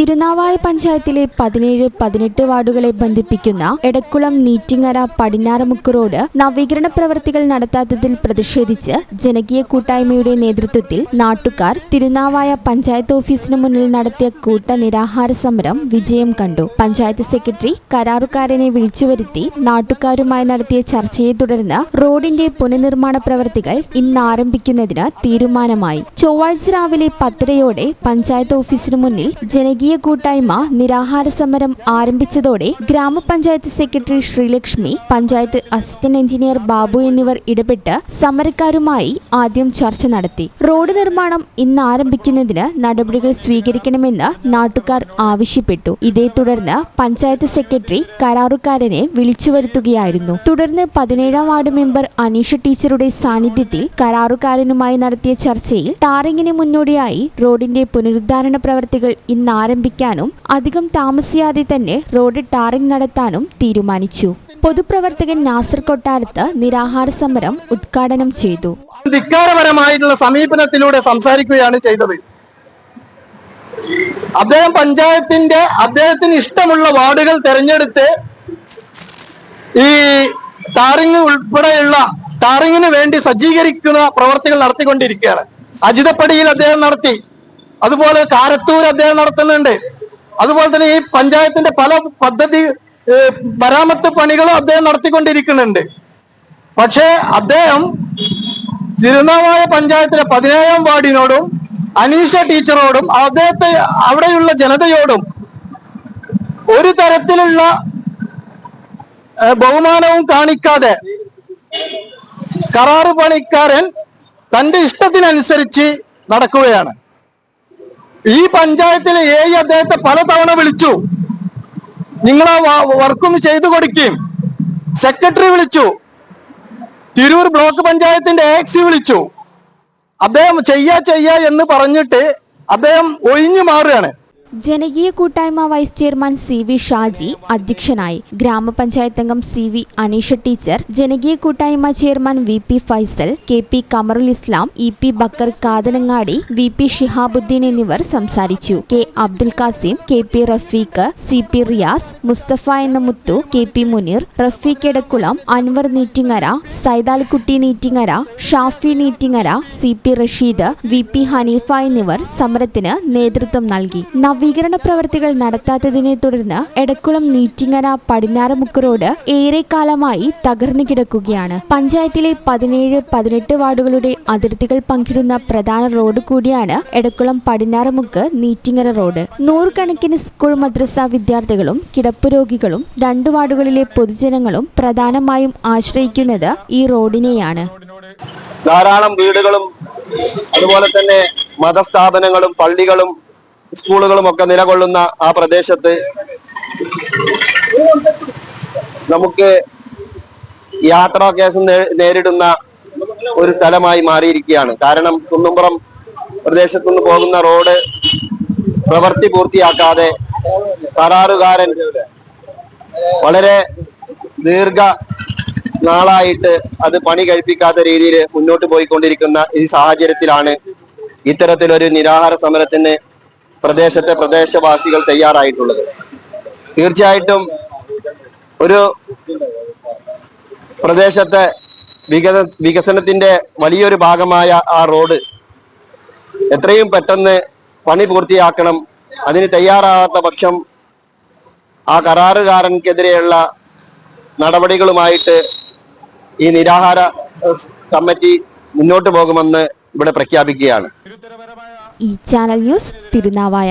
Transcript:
തിരുനാവായ പഞ്ചായത്തിലെ പതിനേഴ് പതിനെട്ട് വാർഡുകളെ ബന്ധിപ്പിക്കുന്ന എടക്കുളം നീറ്റിങ്ങര പടിഞ്ഞാറമുക്ക് റോഡ് നവീകരണ പ്രവൃത്തികൾ നടത്താത്തതിൽ പ്രതിഷേധിച്ച് ജനകീയ കൂട്ടായ്മയുടെ നേതൃത്വത്തിൽ നാട്ടുകാർ തിരുനാവായ പഞ്ചായത്ത് ഓഫീസിന് മുന്നിൽ നടത്തിയ കൂട്ട നിരാഹാര സമരം വിജയം കണ്ടു. പഞ്ചായത്ത് സെക്രട്ടറി കരാറുകാരനെ വിളിച്ചുവരുത്തി നാട്ടുകാരുമായി നടത്തിയ ചർച്ചയെ തുടർന്ന് റോഡിന്റെ പുനർനിർമ്മാണ പ്രവൃത്തികൾ ഇന്ന് ആരംഭിക്കുന്നതിന് തീരുമാനമായി. ചൊവ്വാഴ്ച രാവിലെ പത്തരയോടെ പഞ്ചായത്ത് ഓഫീസിന് മുന്നിൽ ജനകീയ കൂട്ടായ്മ നിരാഹാര സമരം ആരംഭിച്ചതോടെ ഗ്രാമപഞ്ചായത്ത് secretary Sreelakshmi panchayat assistant engineer Babu എന്നിവർ ഇടപെട്ട് സമരക്കാരുമായി ആദ്യം ചർച്ച നടത്തി. റോഡ് നിർമ്മാണം ഇന്ന് ആരംഭിക്കുന്നതിന് നടപടികൾ സ്വീകരിക്കണമെന്ന് നാട്ടുകാർ ആവശ്യപ്പെട്ടു. ഇതേ തുടർന്ന് പഞ്ചായത്ത് സെക്രട്ടറി കരാറുകാരനെ വിളിച്ചു വരുത്തുകയായിരുന്നു. തുടർന്ന് പതിനേഴാം വാർഡ് മെമ്പർ അനീഷ ടീച്ചറുടെ സാന്നിധ്യത്തിൽ കരാറുകാരനുമായി നടത്തിയ ചർച്ചയിൽ ടാറിങ്ങിന് മുന്നോടിയായി റോഡിന്റെ പുനരുദ്ധാരണ പ്രവർത്തികൾ ഇന്ന് ആരംഭിക്കാനും അധികം താമസിയാതെ തന്നെ റോഡ് ടാറിംഗ് നടത്താനും തീരുമാനിച്ചു. പൊതുപ്രവർത്തകൻ നാസർ കൊട്ടാരത്ത് നിരാഹാര സമരം ഉദ്ഘാടനം ചെയ്തു. ധിക്കാരപരമായിട്ടുള്ള സമീപനത്തിലൂടെ സംസാരിക്കുകയാണ് ചെയ്തത്. അദ്ദേഹം പഞ്ചായത്തിന്റെ അദ്ദേഹത്തിന് ഇഷ്ടമുള്ള വാർഡുകൾ തെരഞ്ഞെടുത്ത് ഈ ടാറിങ് ഉൾപ്പെടെയുള്ള ടാറിങ്ങിന് വേണ്ടി സജ്ജീകരിക്കുന്ന പ്രവർത്തികൾ നടത്തിക്കൊണ്ടിരിക്കുകയാണ്. അജിതപ്പടിയിൽ അദ്ദേഹം നടത്തി. അതുപോലെ കാരത്തൂർ അദ്ദേഹം നടത്തുന്നുണ്ട്. അതുപോലെ തന്നെ ഈ പഞ്ചായത്തിന്റെ പല പദ്ധതി മരാമത്ത് പണികളും അദ്ദേഹം നടത്തിക്കൊണ്ടിരിക്കുന്നുണ്ട്. പക്ഷേ അദ്ദേഹം തിരുനാവായ പഞ്ചായത്തിലെ പതിനേഴാം വാർഡിനോടും അനീഷ ടീച്ചറോടും അദ്ദേഹത്തെ അവിടെയുള്ള ജനതയോടും ഒരു തരത്തിലുള്ള ബഹുമാനവും കാണിക്കാതെ കരാറ് പണിക്കാരൻ തന്റെ ഇഷ്ടത്തിനനുസരിച്ച് നടക്കുകയാണ്. ഈ പഞ്ചായത്തിലെ എ അദ്ദേഹത്തെ പലതവണ വിളിച്ചു. നിങ്ങൾ ആ വർക്കൊന്ന് ചെയ്തു കൊടുക്കും. സെക്രട്ടറി വിളിച്ചു. തിരൂർ ബ്ലോക്ക് പഞ്ചായത്തിന്റെ എക്സി വിളിച്ചു. അദ്ദേഹം ചെയ്യാ ചെയ്യാ എന്ന് പറഞ്ഞിട്ട് അദ്ദേഹം ഒഴിഞ്ഞു മാറുകയാണ്. ജനകീയ കൂട്ടായ്മ vice chairman C V Shaji അധ്യക്ഷനായി ഗ്രാമപഞ്ചായത്ത് അംഗം സി വി അനീഷ ടീച്ചർ ജനകീയ കൂട്ടായ്മ chairman V P Faisal K P Kamarul Islam E P Bakkar Kathanangadi V P Shihabuddin എന്നിവർ സംസാരിച്ചു. K Abdul Kasim K P Rafeeq C P Riyas Musthafa എന്ന Muthu K P Muneer Rafeeq Edakkulam Anwar Neettingara Saithalikutty Neettingara Shafi Neettingara C P Rasheed V P Haneefa എന്നിവർ സമരത്തിന് നേതൃത്വം നൽകി. നവീകരണ പ്രവർത്തികൾ നടത്താത്തതിനെ തുടർന്ന് എടക്കുളം നീറ്റിങ്ങര പടിഞ്ഞാറമുക്ക് റോഡ് ഏറെക്കാലമായി തകർന്നു കിടക്കുകയാണ്. പഞ്ചായത്തിലെ പതിനേഴ് പതിനെട്ട് വാർഡുകളുടെ അതിർത്തികൾ പങ്കിടുന്ന പ്രധാന റോഡ് കൂടിയാണ് എടക്കുളം പടിഞ്ഞാറമുക്ക് നീറ്റിങ്ങര റോഡ്. നൂറുകണക്കിന് സ്കൂൾ മദ്രസ വിദ്യാർത്ഥികളും കിടപ്പ് രോഗികളും രണ്ടു വാർഡുകളിലെ പൊതുജനങ്ങളും പ്രധാനമായും ആശ്രയിക്കുന്നത് ഈ റോഡിനെയാണ്. ധാരാളം വീടുകളും അതുപോലെ തന്നെ മതസ്ഥാപനങ്ങളും പള്ളികളും സ്കൂളുകളും ഒക്കെ നിലകൊള്ളുന്ന ആ പ്രദേശത്ത് നമുക്ക് യാത്രാ കേസ് നേരിടുന്ന ഒരു സ്ഥലമായി മാറിയിരിക്കുകയാണ്. കാരണം കുന്നുംപുറം പ്രദേശത്തു നിന്ന് പോകുന്ന റോഡ് പ്രവൃത്തി പൂർത്തിയാക്കാതെ കരാറുകാരൻ വളരെ ദീർഘ നാളായിട്ട് അത് പണി കഴിപ്പിക്കാത്ത രീതിയിൽ മുന്നോട്ട് പോയിക്കൊണ്ടിരിക്കുന്ന ഈ സാഹചര്യത്തിലാണ് ഇത്തരത്തിലൊരു നിരാഹാര സമരത്തിന് പ്രദേശത്തെ പ്രദേശവാസികൾ തയ്യാറായിട്ടുള്ളത്. തീർച്ചയായിട്ടും ഒരു പ്രദേശത്തെ വികസ വികസനത്തിന്റെ വലിയൊരു ഭാഗമായ ആ റോഡ് എത്രയും പെട്ടെന്ന് പണി പൂർത്തിയാക്കണം. അതിന് തയ്യാറാകാത്ത പക്ഷം ആ കരാറുകാരൻക്കെതിരെയുള്ള നടപടികളുമായിട്ട് ഈ നിരാഹാര കമ്മിറ്റി മുന്നോട്ട് പോകുമെന്ന് ഇവിടെ പ്രഖ്യാപിക്കുകയാണ്. ഈ channel news Tirunavaya.